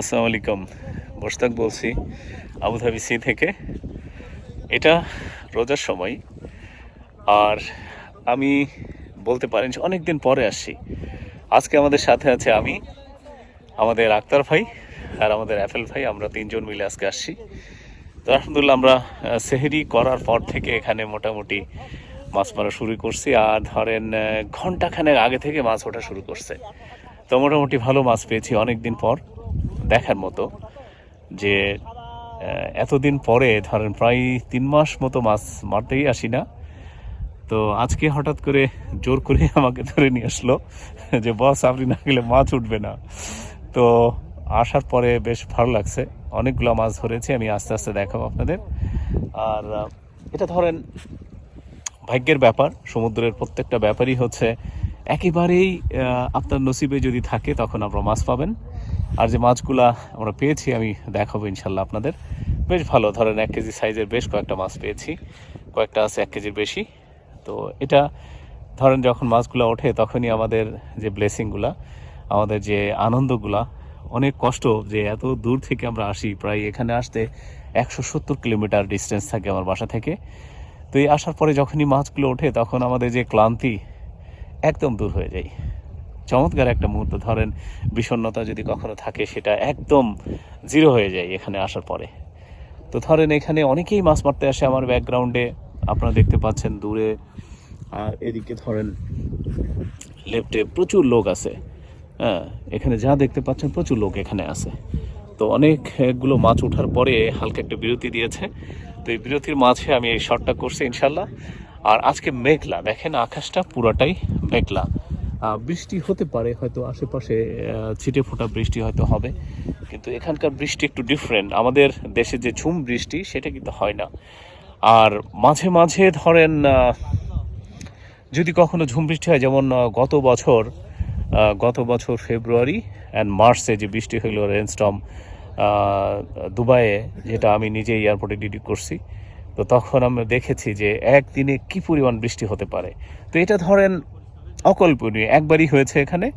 আসসালামু আলাইকুম। মোশতাক বলছি, আবুধাবি সি থেকে। এটা রোজার সময়। আর আমি বলতে পারেন যে অনেক দিন পরে আসছি। আজকে আমাদের সাথে আছে আমি, আমাদের আক্তার ভাই আর আমাদের অ্যাপেল ভাই। আমরা তিনজন মিলে আজকে আসছি। তো আলহামদুলিল্লাহ আমরা সেহরি করার পর থেকে এখানে মোটামুটি মাছ মারা শুরু করছি। আর ধরেন ঘন্টাখানেক আগে থেকে মাছ ওঠা শুরু করছে। তো মোটামুটি ভালো মাছ পেয়েছি অনেক দিন পর। দেখার মতো যে এতদিন পরে, ধরেন প্রায় তিন মাস মতো মাছ মারতেই আসি না। তো আজকে হঠাৎ করে জোর করে আমাকে ধরে নিয়ে আসলো যে, বস, আপনি না গেলে মাছ উঠবে না। তো আসার পরে বেশ ভালো লাগছে। অনেকগুলো মাছ ধরেছি, আমি আস্তে আস্তে দেখাবো আপনাদের। আর এটা ধরেন ভাগ্যের ব্যাপার, সমুদ্রের প্রত্যেকটা ব্যাপারই হচ্ছে একেবারেই আপনার নসিবে যদি থাকে, তখন আপনারা মাছ পাবেন। আর যে মাছগুলা আমরা পেয়েছি, আমি দেখাবো ইনশাল্লাহ আপনাদের। বেশ ভালো, ধরেন এক কেজি সাইজের বেশ কয়েকটা মাছ পেয়েছি। কয়েকটা আছে এক কেজির বেশি। তো এটা, ধরেন যখন মাছগুলো ওঠে, তখনই আমাদের যে ব্লেসিংগুলা আমাদের যে আনন্দগুলা, অনেক কষ্ট যে এত দূর থেকে আমরা আসি। প্রায় এখানে আসতে একশো সত্তর কিলোমিটার ডিস্টেন্স থাকে আমার বাসা থেকে। তো এই আসার পরে যখনই মাছগুলো ওঠে, তখন আমাদের যে ক্লান্তি একদম দূর হয়ে যায়। চমৎকার একটা মুহূর্ত। ধরেন, বিষণ্ণতা যদি কখনো থাকে, সেটা একদম জিরো হয়ে যায় এখানে আসার পরে। তো ধরেন, এখানে অনেকেই মাছ মারতে আসে আমার ব্যাকগ্রাউন্ডে আপনারা দেখতে পাচ্ছেন দূরে। আর এদিকে ধরেন লেফটে প্রচুর লোক আছে। হ্যাঁ এখানে যা দেখতে পাচ্ছেন, প্রচুর লোক এখানে আছে। তো অনেকগুলো মাছ ওঠার পরে হালকা একটা বিরতি দিয়েছে। তো এই বিরতির মাঝে আমি এই শটটা করছি ইনশাল্লাহ। আর আজকে মেঘলা, দেখেন আকাশটা পুরোটাই মেঘলা। বৃষ্টি হতে পারে, হয়তো আশেপাশে ছিটে ফোটা বৃষ্টি হয়তো হবে। কিন্তু এখানকার বৃষ্টি একটু ডিফারেন্ট আমাদের দেশে যে ঝুম বৃষ্টি, সেটা কিন্তু হয় না। আর মাঝে মাঝে ধরেন যদি কখনো ঝুম বৃষ্টি হয়, যেমন গত বছর গত বছর ফেব্রুয়ারি অ্যান্ড মার্চে যে বৃষ্টি হইল রেনস্টম দুবাইয়ে, যেটা আমি নিজে এয়ারপোর্টে ডিউটি করছি, তো তখন আমরা দেখেছি যে একদিনে কি পরিমাণ বৃষ্টি হতে পারে। তো এটা ধরেন অকল্পনীয়, একবারই হয়েছে এখানে।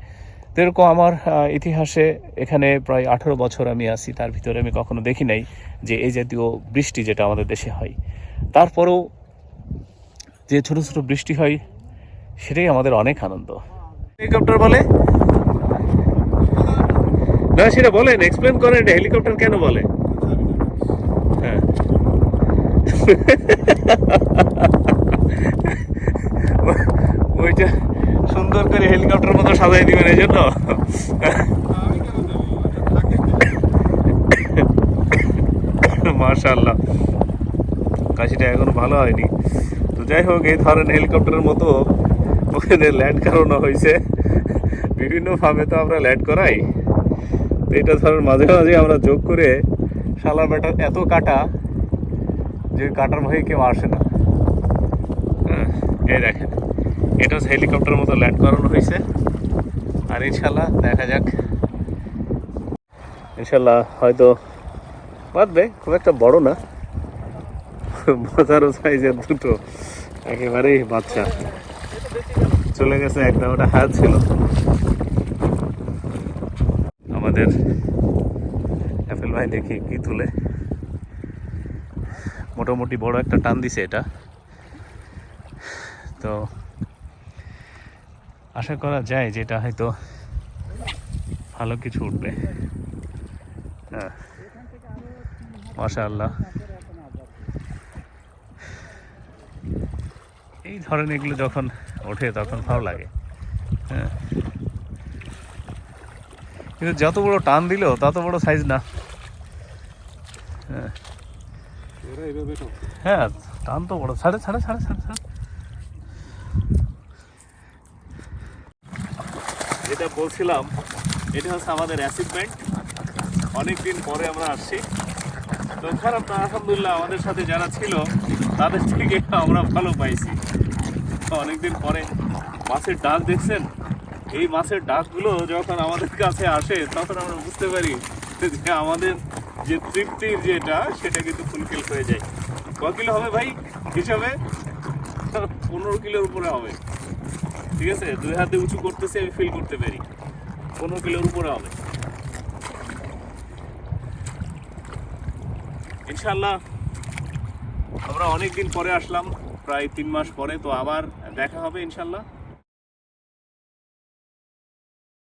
এরকম আমার ইতিহাসে এখানে প্রায় আঠারো বছর আমি আছি, তার ভিতরে আমি কখনো দেখি নাই যে এই জাতীয় বৃষ্টি যেটা আমাদের দেশে হয়। তারপরেও যে ছোট ছোট বৃষ্টি হয়, সেটাই আমাদের অনেক আনন্দ। হেলিকপ্টার বলে? না, সেটা বলেন এক্সপ্লেন করেন হেলিকপ্টার কেন বলে? হ্যাঁ। ওইটা সুন্দর করে হেলিকপ্টার মতো সাজাই দিবেন এই জন্য? মার্শাল্লাহ কাশিটা এখনও ভালো হয়নি। তো যাই হোক এই ধরনের হেলিকপ্টারের মতো ওখানে ল্যান্ড করানো হয়েছে। বিভিন্নভাবে তো আমরা ল্যান্ড করাই। তো এটা ধরেন মাঝে মাঝে আমরা যোগ করে শালা ব্যাটার এত কাটা যে কাটার ভয়ে কেউ আসে না। হ্যাঁ, এই দেখেন। এটা হচ্ছে হেলিকপ্টারের মতো ল্যান্ড করানো হয়েছে। আর ইনশাল্লাহ দেখা যাক। ইনশাল্লাহ হয়তো বাঁধবে, খুব একটা বড় না। বাজারও সাইজের দুটো, একেবারেই বাচ্চা। চলে গেছে একটা ওটা হাত ছিল। আমাদের অ্যাপেল ভাই দেখি কি তুলে। মোটামুটি বড় একটা টান দিছে এটা। তো আশা করা যায় যে এটা হয়তো ভালো কিছু উঠবে। হ্যাঁ। মাশা আল্লাহ এই ধরনের এগুলো যখন ওঠে তখন ভালো লাগে। হ্যাঁ। কিন্তু যত বড় টান দিল তত বড় সাইজ না। হ্যাঁ। হ্যাঁ টান তো বড়। ছাড়ে ছাড়ে ছাড়ে ছাড়ে ছাড়ে। যেটা বলছিলাম, এটা হচ্ছে আমাদের অ্যাসিডমেন্ট অনেকদিন পরে আমরা আসছি। তো খারাপ না, আলহামদুলিল্লাহ আমাদের সাথে যারা ছিল, তাদের থেকে আমরা ভালো পাইছি। অনেকদিন পরে মাছের ডাক দেখছেন? এই মাছের ডাকগুলো যখন আমাদের কাছে আসে, তখন আমরা বুঝতে পারি যে আমাদের যে তৃপ্তির যেটা, সেটা কিন্তু ফুলফিল হয়ে যায়। ক কিলো হবে ভাই? হিসাবে পনেরো কিলোর উপরে হবে। ঠিক আছে? দুই হাতে উঁচু করতেছি, আমি ফিল করতে পারি। পনেরো কিলোর উপরে হবে। ইনশাল্লাহ আমরা অনেক দিন পরে আসলাম, প্রায় তিন মাস পরে, তো আবার দেখা হবে ইনশাল্লাহ